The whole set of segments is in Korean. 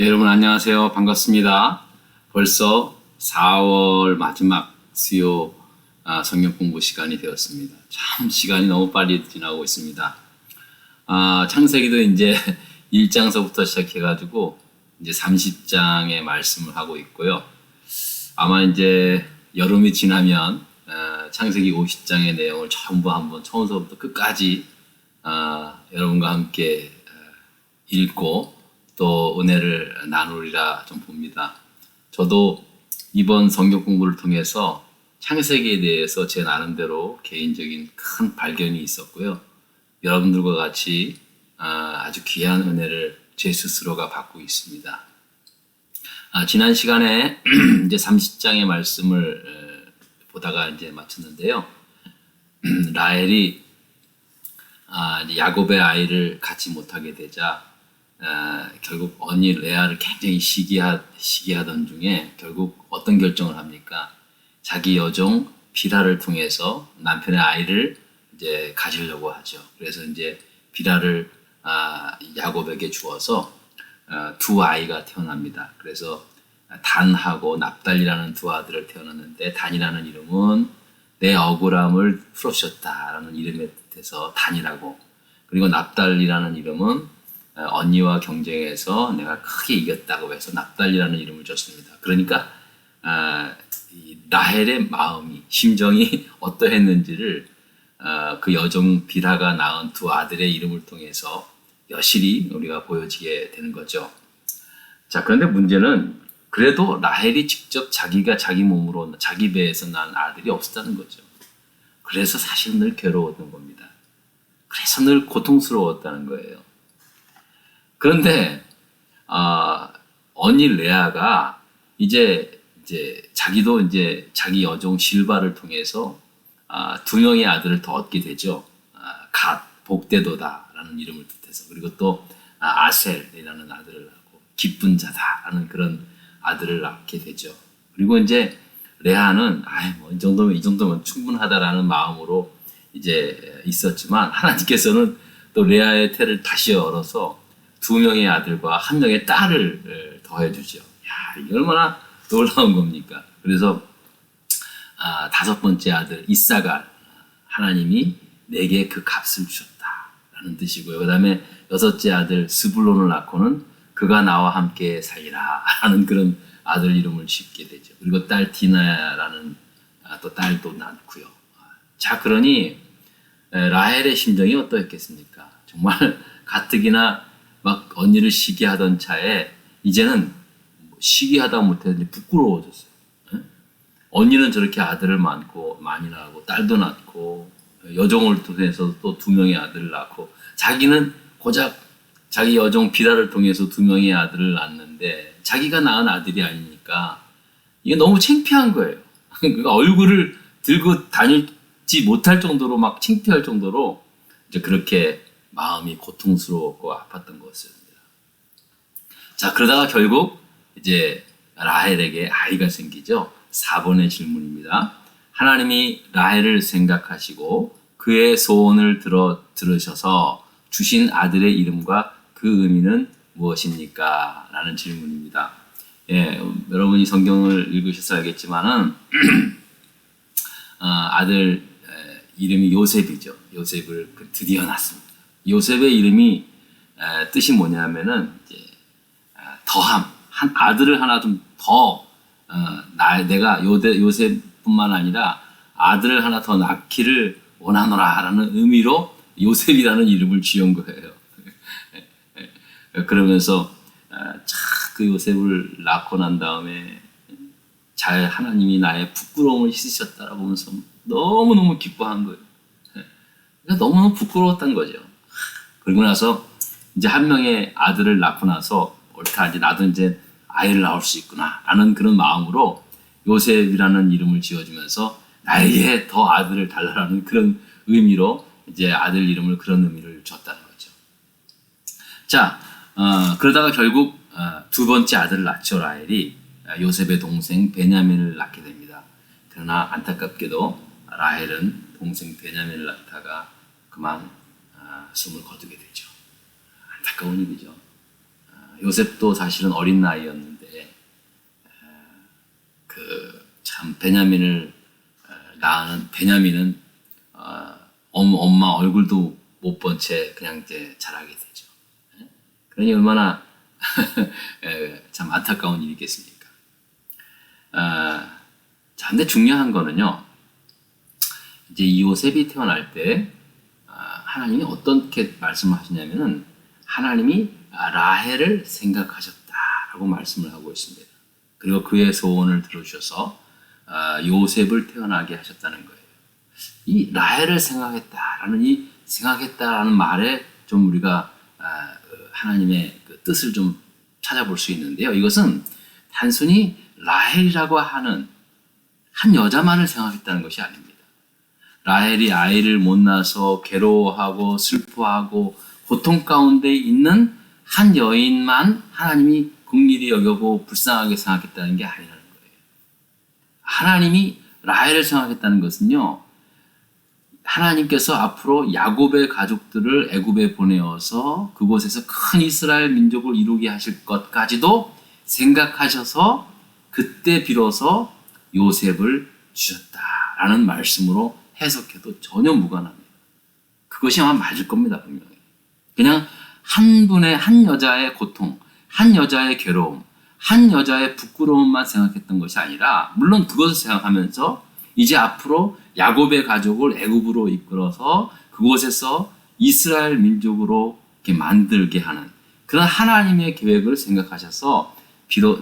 네, 여러분 안녕하세요. 반갑습니다. 벌써 4월 마지막 수요 아, 성경 공부 시간이 되었습니다. 참 시간이 너무 빨리 지나고 있습니다. 아, 창세기도 이제 1장서부터 시작해가지고 이제 30장의 말씀을 하고 있고요. 아마 이제 여름이 지나면 어, 창세기 50장의 내용을 전부 한번 처음부터 끝까지 아, 여러분과 함께 어, 읽고 또 은혜를 나누리라 좀 봅니다. 저도 이번 성경 공부를 통해서 창세기에 대해서 제 나름대로 개인적인 큰 발견이 있었고요. 여러분들과 같이 아, 아주 귀한 은혜를 제 스스로가 받고 있습니다. 아, 지난 시간에 이제 30장의 말씀을 에, 보다가 이제 마쳤는데요. 라헬이 아, 야곱의 아이를 갖지 못하게 되자 아, 결국 언니 레아를 굉장히 시기하, 시기하던 중에 결국 어떤 결정을 합니까? 자기 여종 비라를 통해서 남편의 아이를 이제 가지려고 하죠. 그래서 이제 비라를 아, 야곱에게 주어서 아, 두 아이가 태어납니다. 그래서 단하고 납달이라는 두 아들을 태어났는데 단이라는 이름은 내 억울함을 풀어주셨다라는 이름에 뜻해서 단이라고 그리고 납달이라는 이름은 어, 언니와 경쟁해서 내가 크게 이겼다고 해서 납달이라는 이름을 줬습니다. 그러니까 아, 이 라헬의 마음이 심정이 어떠했는지를 어, 그 여종 비라가 낳은 두 아들의 이름을 통해서 여실히 우리가 보여지게 되는 거죠. 자 그런데 문제는 그래도 라헬이 직접 자기가 자기 몸으로 자기 배에서 난 아들이 없었다는 거죠. 그래서 사실 늘 괴로웠던 겁니다. 그래서 늘 고통스러웠다는 거예요. 그런데 아, 언니 레아가 이제 이제 자기도 이제 자기 여종 실바를 통해서 아, 두 명의 아들을 더 얻게 되죠. 아, 갓 복되도다라는 이름을 뜻해서 그리고 또 아, 아셀이라는 아들을 낳고 기쁜 자다라는 그런 아들을 낳게 되죠. 그리고 이제 레아는 아이 뭐이 정도면 이 정도면 충분하다라는 마음으로 이제 있었지만 하나님께서는 또 레아의 태를 다시 열어서 두 명의 아들과 한 명의 딸을 더해 주죠. 야, 이게 얼마나 놀라운 겁니까? 그래서 아, 다섯 번째 아들 이사갈 하나님이 내게 그 값을 주셨다라는 뜻이고요. 그다음에 여섯째 아들 스불론을 낳고는 그가 나와 함께 살리라 하는 그런 아들 이름을 짓게 되죠. 그리고 딸 디나라는 아, 또 딸도 낳고요. 자 그러니 라헬의 심정이 어떠했겠습니까? 정말 가뜩이나 막 언니를 시기하던 차에 이제는 시기하다 못해 부끄러워졌어요. 언니는 저렇게 아들을 많고 많이 낳고 딸도 낳고 여종을 통해서 또 두 명의 아들을 낳고 자기는 고작 자기 여종 비라를 통해서 두 명의 아들을 낳는데 자기가 낳은 아들이 아니니까 이게 너무 창피한 거예요. 그러니까 얼굴을 들고 다니지 못할 정도로 막 창피할 정도로 이제 그렇게 마음이 고통스러웠고 아팠던 것입니다. 자 그러다가 결국 이제 라헬에게 아이가 생기죠. 4번의 질문입니다. 하나님이 라헬을 생각하시고 그의 소원을 들어 들으셔서 주신 아들의 이름과 그 의미는 무엇입니까? 라는 질문입니다. 예, 여러분이 성경을 읽으셔서 알겠지만은 어, 아들 에, 이름이 요셉이죠. 요셉을 그 드디어 낳습니다. 요셉의 이름이 에, 뜻이 뭐냐면은 이제 아, 더함, 한 아들을 하나 좀더 어, 나 내가 요대, 요셉뿐만 아니라 아들을 하나 더 낳기를 원하노라 라는 의미로 요셉이라는 이름을 지은 거예요. 그러면서 그 요셉을 낳고 난 다음에 잘 하나님이 나의 부끄러움을 씻으셨다라 보면서 너무 너무 기뻐한 거예요. 그러니까 너무 너무 부끄러웠던 거죠. 그리고 나서 이제 한 명의 아들을 낳고 나서 옳다 이제 나도 이제 아이를 낳을 수 있구나라는 그런 마음으로 요셉이라는 이름을 지어주면서 나에게 더 아들을 달라라는 그런 의미로 이제 아들 이름을 그런 의미를 줬다는 거죠. 자, 어, 그러다가 결국 어, 두 번째 아들을 낳죠 라헬이 요셉의 동생 베냐민을 낳게 됩니다. 그러나 안타깝게도 라헬은 동생 베냐민을 낳다가 그만 어, 숨을 거두게 되죠. 안타까운 일이죠. 요셉도 사실은 어린 나이였는데 그 참 베냐민을 어, 낳은 베냐민은 어, 엄- 엄마 얼굴도 못 본 채 그냥 이제 자라게 되죠. 예? 그러니 얼마나 에, 참 안타까운 일이겠습니까? 아, 자, 근데 중요한 거는요. 이제 이 요셉이 태어날 때 아, 하나님이 어떻게 말씀을 하시냐면은 하나님이 라헬을 생각하셨다라고 말씀을 하고 있습니다. 그리고 그의 소원을 들어주셔서 아, 요셉을 태어나게 하셨다는 거예요. 이 라헬을 생각했다라는 이 생각했다라는 말에 좀 우리가 아, 어, 하나님의 그 뜻을 좀 찾아볼 수 있는데요. 이것은 단순히 라헬이라고 하는 한 여자만을 생각했다는 것이 아닙니다. 라헬이 아이를 못 낳아서 괴로워하고 슬퍼하고 고통 가운데 있는 한 여인만 하나님이 긍휼히 여겨고 불쌍하게 생각했다는 게 아니라는 거예요. 하나님이 라헬을 생각했다는 것은요. 하나님께서 앞으로 야곱의 가족들을 애굽에 보내어서 그곳에서 큰 이스라엘 민족을 이루게 하실 것까지도 생각하셔서 그때 비로소 요셉을 주셨다라는 말씀으로 해석해도 전혀 무관합니다. 그것이 아마 맞을 겁니다, 분명히. 그냥 한 분의 한 여자의 고통, 한 여자의 괴로움, 한 여자의 부끄러움만 생각했던 것이 아니라 물론 그것을 생각하면서 이제 앞으로 야곱의 가족을 애굽으로 이끌어서 그곳에서 이스라엘 민족으로 이렇게 만들게 하는 그런 하나님의 계획을 생각하셔서 비로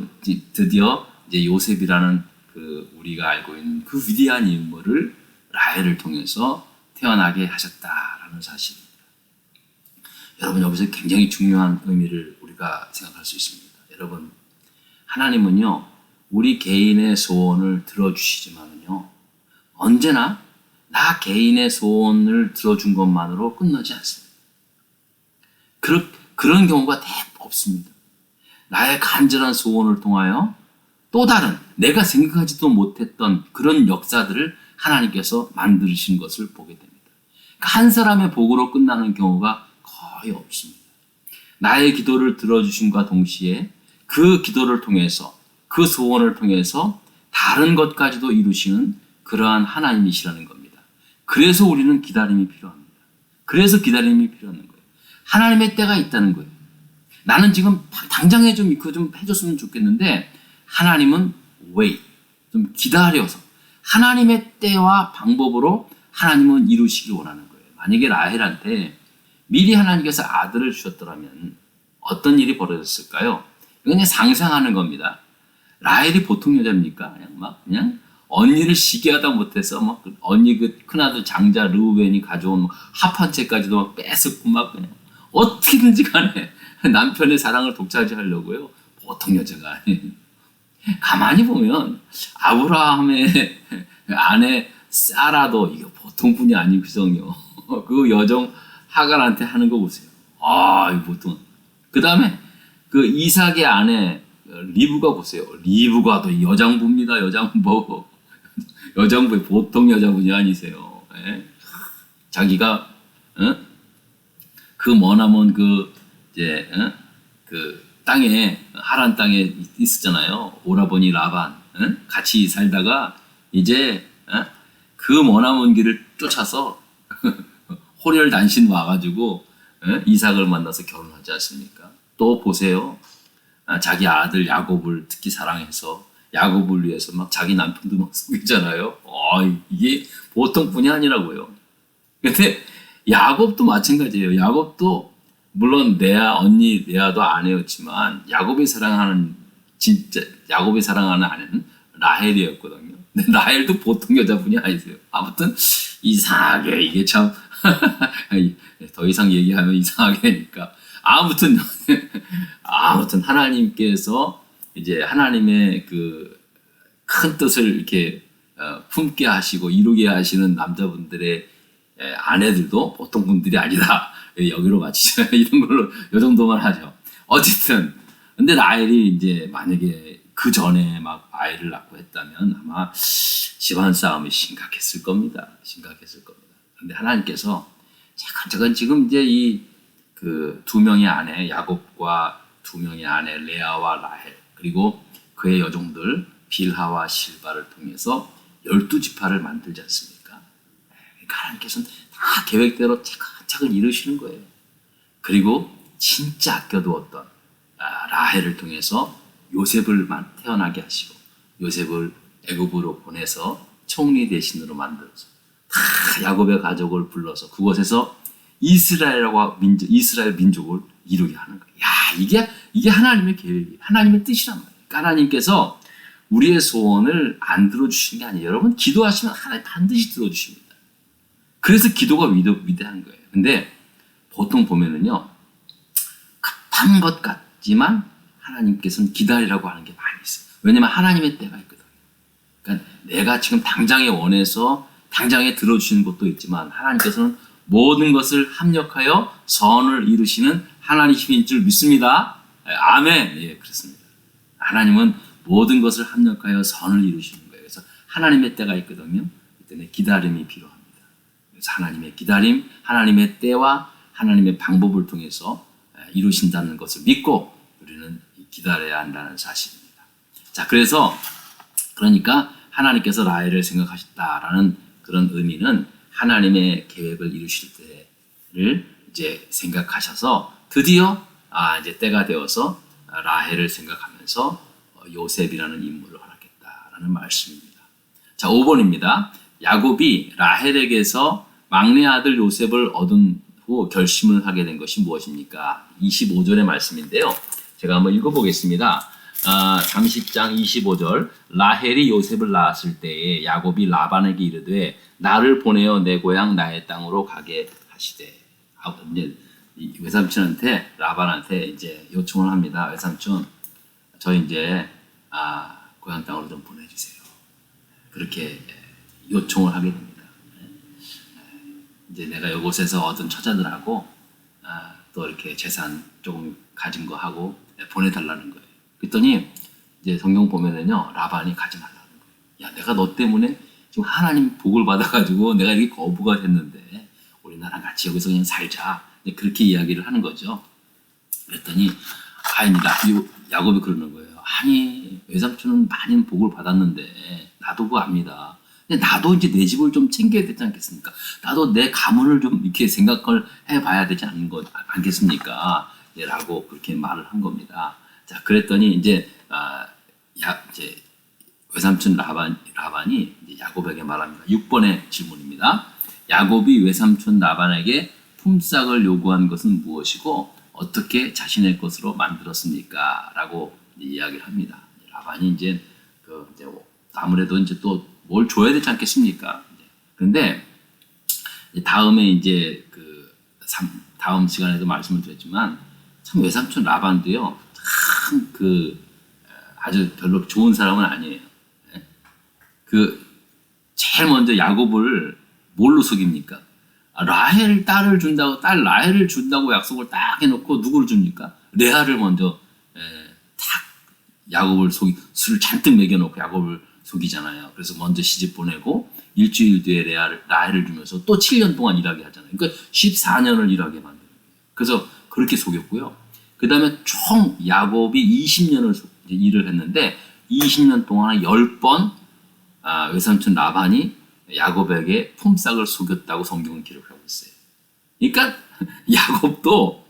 드디어 이제 요셉이라는 그 우리가 알고 있는 그 위대한 인물을 라헬을 통해서 태어나게 하셨다라는 사실입니다. 여러분 여기서 굉장히 중요한 의미를 우리가 생각할 수 있습니다. 여러분 하나님은요 우리 개인의 소원을 들어주시지만은요 언제나 나 개인의 소원을 들어준 것만으로 끝나지 않습니다. 그런 그런 경우가 대부 없습니다. 나의 간절한 소원을 통하여 또 다른 내가 생각하지도 못했던 그런 역사들을 하나님께서 만드신 것을 보게 됩니다. 그러니까 한 사람의 복으로 끝나는 경우가 거의 없습니다. 나의 기도를 들어주심과 동시에 그 기도를 통해서 그 소원을 통해서 다른 것까지도 이루시는 그러한 하나님이시라는 겁니다. 그래서 우리는 기다림이 필요합니다. 그래서 기다림이 필요한 거예요. 하나님의 때가 있다는 거예요. 나는 지금 당장에 좀 이거 좀 해줬으면 좋겠는데 하나님은 wait 좀 기다려서 하나님의 때와 방법으로 하나님은 이루시길 원하는 거예요. 만약에 라헬한테 미리 하나님께서 아들을 주셨더라면 어떤 일이 벌어졌을까요? 그냥 상상하는 겁니다. 라헬이 보통 여자입니까? 그냥 막 그냥 언니를 시기하다 못해서 막 언니 그 큰아들 장자 르우벤이 가져온 뭐 합한 채까지도 막 뺏었고 막 그냥 어떻게든지 간에 남편의 사랑을 독차지하려고요. 보통 여자가 아니에요. 가만히 보면 아브라함의 아내 사라도 이거 보통 분이 아니거든요. 그 여정 하갈한테 하는 거 보세요. 아, 이거 보통. 그 다음에 그 이삭의 아내 리브가 보세요. 리브가 또 여장부입니다. 여장부. 여장부 보통 여자분이 아니세요. 예? 자기가 어? 그 머나먼 그 이제 어? 그 땅에 하란 땅에 있었잖아요. 오라버니 라반 어? 같이 살다가 이제 어? 그 머나먼 길을 쫓아서 호렬 단신 와가지고 어? 이삭을 만나서 결혼하지 않습니까? 또 보세요. 아, 자기 아들 야곱을 특히 사랑해서 야곱을 위해서 막 자기 남편도 막 속이잖아요. 어, 이게 보통 분이 아니라고요. 근데 야곱도 마찬가지예요. 야곱도 물론 레아 언니 레아도 아내였지만 야곱이 사랑하는 진짜 야곱이 사랑하는 아내는 라헬이었거든요. 라헬도 보통 여자분이 아니세요. 아무튼 이상하게 이게 참 더 이상 얘기하면 이상하게 하니까 아무튼 아무튼 하나님께서 이제 하나님의 그 큰 뜻을 이렇게 어, 품게 하시고 이루게 하시는 남자분들의 에, 아내들도 보통 분들이 아니다. 예, 여기로 마치죠. 이런 걸로 요 정도만 하죠. 어쨌든 근데 라헬이 이제 만약에 그 전에 막 아이를 낳고 했다면 아마 집안 싸움이 심각했을 겁니다. 심각했을 겁니다. 근데 하나님께서 잠깐 잠깐 지금 이제 이 그 두 명의 아내 야곱과 두 명의 아내 레아와 라헬 그리고 그의 여종들 빌하와 실바를 통해서 열두 지파를 만들지 않습니까? 그러니까 하나님께서는 다 계획대로 차 근차근 이루시는 거예요. 그리고 진짜 아껴두었던 아, 라헬을 통해서 요셉을 만- 태어나게 하시고 요셉을 애굽으로 보내서 총리 대신으로 만들어서 다 야곱의 가족을 불러서 그곳에서 이스라엘과 민족, 이스라엘 민족을 이루게 하는 거예요. 야 이게 이게 하나님의 계획이 하나님의 뜻이란 말이에요. 그러니까 하나님께서 우리의 소원을 안 들어주시는 게 아니에요. 여러분 기도하시면 하나님 반드시 들어주십니다. 그래서 기도가 위대, 위대한 거예요. 근데 보통 보면은요 급한 것 같지만 하나님께서는 기다리라고 하는 게 많이 있어요. 왜냐면 하나님의 때가 있거든요. 그러니까 내가 지금 당장에 원해서 당장에 들어주시는 것도 있지만 하나님께서는 모든 것을 합력하여 선을 이루시는 하나님이신 줄 믿습니다. 예, 아멘. 예, 그렇습니다. 하나님은 모든 것을 합력하여 선을 이루시는 거예요. 그래서 하나님의 때가 있거든요. 이때는 기다림이 필요합니다. 그래서 하나님의 기다림, 하나님의 때와 하나님의 방법을 통해서 예, 이루신다는 것을 믿고 우리는 기다려야 한다는 사실입니다. 자, 그래서 그러니까 하나님께서 라헬을 생각하셨다라는 그런 의미는 하나님의 계획을 이루실 때를 이제 생각하셔서 드디어 아 이제 때가 되어서 라헬을 생각하면서 어, 요셉이라는 인물을 허락했다라는 말씀입니다. 자, 5번입니다. 야곱이 라헬에게서 막내 아들 요셉을 얻은 후 결심을 하게 된 것이 무엇입니까? 25절의 말씀인데요. 제가 한번 읽어보겠습니다. 아, 30장 25절 라헬이 요셉을 낳았을 때에 야곱이 라반에게 이르되 나를 보내어 내 고향 나의 땅으로 가게 하시되 아, 이제 이 외삼촌한테 라반한테 이제 요청을 합니다. 외삼촌 저 이제 아, 고향 땅으로 좀 보내주세요. 그렇게 요청을 하게 됩니다. 이제 내가 이곳에서 얻은 처자들하고 아, 또 이렇게 재산 조금 가진 거 하고 보내달라는 거예요. 그랬더니 이제 성경 보면은요 라반이 가지 말라는 거예요. 야 내가 너 때문에 지금 하나님 복을 받아가지고 내가 이렇게 거부가 됐는데 우리 나랑 같이 여기서 그냥 살자. 그렇게 이야기를 하는 거죠. 그랬더니 아닙니다. 야곱이 그러는 거예요. 아니 외삼촌은 많은 복을 받았는데 나도 그거 압니다. 근데 나도 이제 내 집을 좀 챙겨야 되지 않겠습니까? 나도 내 가문을 좀 이렇게 생각을 해봐야 되지 않는 것 않겠습니까? 예, 라고 그렇게 말을 한 겁니다. 자, 그랬더니 이제 아, 야, 이제 외삼촌 라반 라반이 이제 야곱에게 말합니다. 6번의 질문입니다. 야곱이 외삼촌 라반에게 품삯을 요구한 것은 무엇이고 어떻게 자신의 것으로 만들었습니까? 라고 이야기를 합니다. 라반이 이제 그 이제 아무래도 이제 또 뭘 줘야 되지 않겠습니까? 그런데 다음에 이제 그 삼- 다음 시간에도 말씀을 드렸지만 참 외삼촌 라반도요 참 그 아주 별로 좋은 사람은 아니에요. 예? 그 제일 먼저 야곱을 뭘로 속입니까? 아, 라헬 딸을 준다고 딸 라헬을 준다고 약속을 딱 해놓고 누구를 줍니까? 레아를 먼저 에, 탁 야곱을 속이 술을 잔뜩 먹여놓고 야곱을 속이잖아요. 그래서 먼저 시집 보내고 일주일 뒤에 레아를 라헬을 주면서 또 7년 동안 일하게 하잖아요. 그러니까 14년을 일하게 만드는 거예요. 그래서 그렇게 속였고요. 그 다음에 총 야곱이 20년을 일을 했는데 20년 동안 10번 아, 외삼촌 라반이 야곱에게 품삯을 속였다고 성경은 기록하고 있어요. 그러니까 야곱도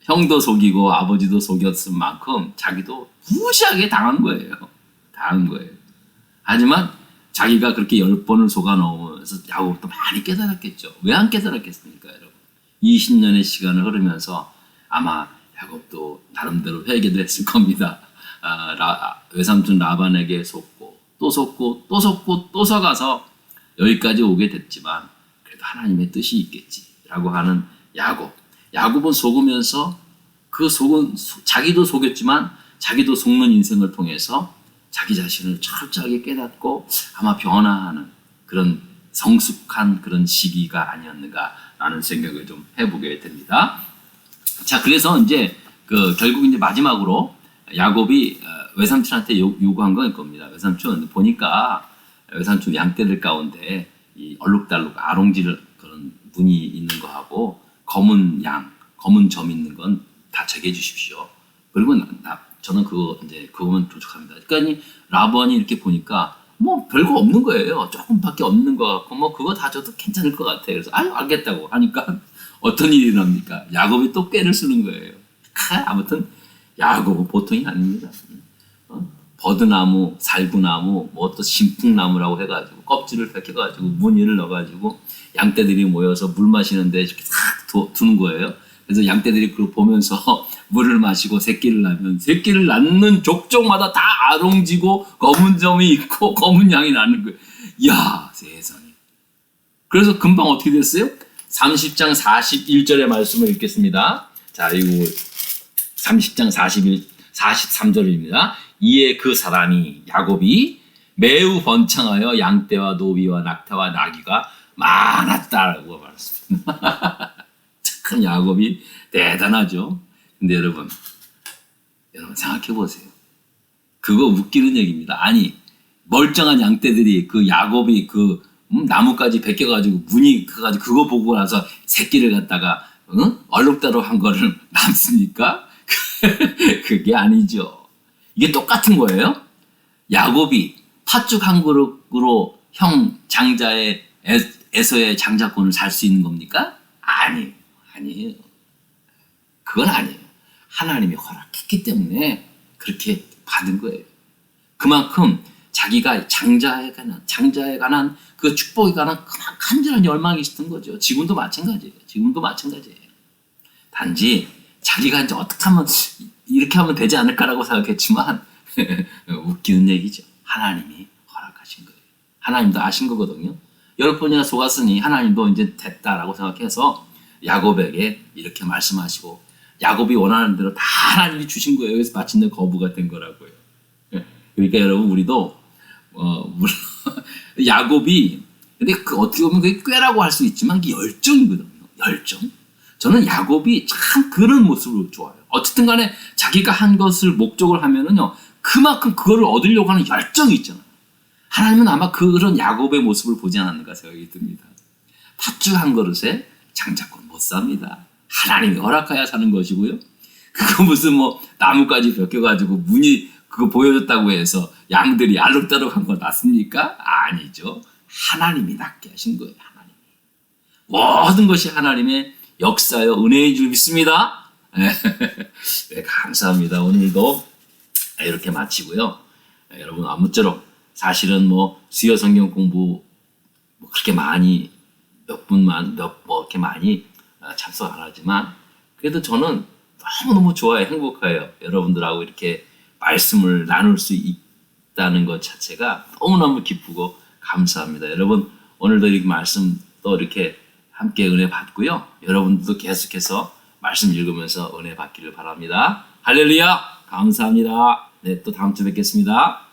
형도 속이고 아버지도 속였을 만큼 자기도 무시하게 당한 거예요. 당한 거예요. 하지만 자기가 그렇게 열 번을 속아 넣으면서 야곱도 많이 깨달았겠죠. 왜 안 깨달았겠습니까, 여러분? 20년의 시간을 흐르면서 아마 야곱도 나름대로 회개도 했을 겁니다. 아, 라, 외삼촌 라반에게 속고 또 속고 또 속고 또 속아서 여기까지 오게 됐지만 그래도 하나님의 뜻이 있겠지라고 하는 야곱. 야곱은 속으면서 그 속은 소- 자기도 속였지만 자기도 속는 인생을 통해서 자기 자신을 철저하게 깨닫고 아마 변화하는 그런 성숙한 그런 시기가 아니었는가라는 생각을 좀 해보게 됩니다. 자, 그래서 이제 그 결국 이제 마지막으로 야곱이 어, 외삼촌한테 요, 요구한 건 겁니다. 외삼촌 보니까 외삼촌 양떼들 가운데 이 얼룩달룩 아롱질 그런 무늬 있는 거하고 검은 양, 검은 점 있는 건 다 제게 해 주십시오. 그리고 나, 나- 저는 그거 이제 그거만 부족합니다. 그러니까 이 라번이 이렇게 보니까 뭐 별거 없는 거예요. 조금밖에 없는 거 같고 뭐 그거 다 줘도 괜찮을 것 같아. 그래서 아유 알겠다고 하니까 어떤 일이 일어납니까? 야곱이 또 꾀를 쓰는 거예요. 하, 아무튼 야곱은 보통이 아닙니다. 어? 버드나무, 살구나무, 뭐 또 신풍나무라고 해가지고 껍질을 벗겨가지고 무늬를 넣어가지고 양떼들이 모여서 물 마시는데 이렇게 싹 두- 두는 거예요. 그래서 양떼들이 그걸 보면서 물을 마시고 새끼를 낳으면 새끼를 낳는 족족마다 다 아롱지고 검은 점이 있고 검은 양이 나는 거예요. 이야 세상에. 그래서 금방 어떻게 됐어요? 30장 41절의 말씀을 읽겠습니다. 자, 이거 30장 41, 43절입니다. 이에 그 사람이 야곱이 매우 번창하여 양떼와 노비와 낙타와 나귀가 많았다라고 말했습니다. 착한 야곱이 대단하죠. 근데 여러분, 여러분 생각해 보세요. 그거 웃기는 얘기입니다. 아니 멀쩡한 양떼들이 그 야곱이 그 음, 나무까지 벗겨가지고 문이 커가지고 그거 보고 나서 새끼를 갖다가 응? 얼룩덜룩한 거를 남습니까? 그게 아니죠. 이게 똑같은 거예요. 야곱이 팥죽 한 그릇으로 형 장자의 에- 에서의 장자권을 살 수 있는 겁니까? 아니에요. 아니에요. 그건 아니에요. 하나님이 허락했기 때문에 그렇게 받은 거예요. 그만큼 자기가 장자에 관한 장자에 관한 그 축복에 관한 그만 간절한 열망이 있었던 거죠. 지금도 마찬가지예요. 지금도 마찬가지예요. 단지 자기가 이제 어떻게 하면 이렇게 하면 되지 않을까라고 생각했지만 웃기는 얘기죠. 하나님이 허락하신 거예요. 하나님도 아신 거거든요. 열 번이나 속았으니 하나님도 이제 됐다라고 생각해서 야곱에게 이렇게 말씀하시고 야곱이 원하는 대로 다 하나님이 주신 거예요. 그래서 마침내 거부가 된 거라고요. 예. 그러니까 여러분 우리도 어 야곱이 근데 그 어떻게 보면 그게 꾀라고 할 수 있지만 그게 열정이거든요. 열정. 저는 야곱이 참 그런 모습으로 좋아요. 어쨌든 간에 자기가 한 것을 목적을 하면은요. 그만큼 그거를 얻으려고 하는 열정이 있잖아요. 하나님은 아마 그런 야곱의 모습을 보지 않았는가 생각이 듭니다. 팥죽 한 그릇에 장자권 못 삽니다. 하나님이 허락하여 사는 것이고요. 그거 무슨 뭐 나무까지 벗겨가지고 문이 그거 보여줬다고 해서 양들이 알록달록한 거 났습니까? 아니죠. 하나님이 낫게 하신 거예요. 하나님. 모든 것이 하나님의 역사여 은혜인 줄 믿습니다. 네, 감사합니다. 오늘도 이렇게 마치고요. 네, 여러분 아무쪼록 사실은 뭐 수요 성경 공부 뭐 그렇게 많이 몇 분만 몇뭐 이렇게 많이 아, 참석 안 하지만 그래도 저는 너무 너무 좋아요 행복해요. 여러분들하고 이렇게 말씀을 나눌 수 있다는 것 자체가 너무 너무 기쁘고 감사합니다. 여러분 오늘도 이렇게 말씀 또 이렇게 함께 은혜 받고요. 여러분들도 계속해서 말씀 읽으면서 은혜 받기를 바랍니다. 할렐루야! 감사합니다. 네또 다음 주에 뵙겠습니다.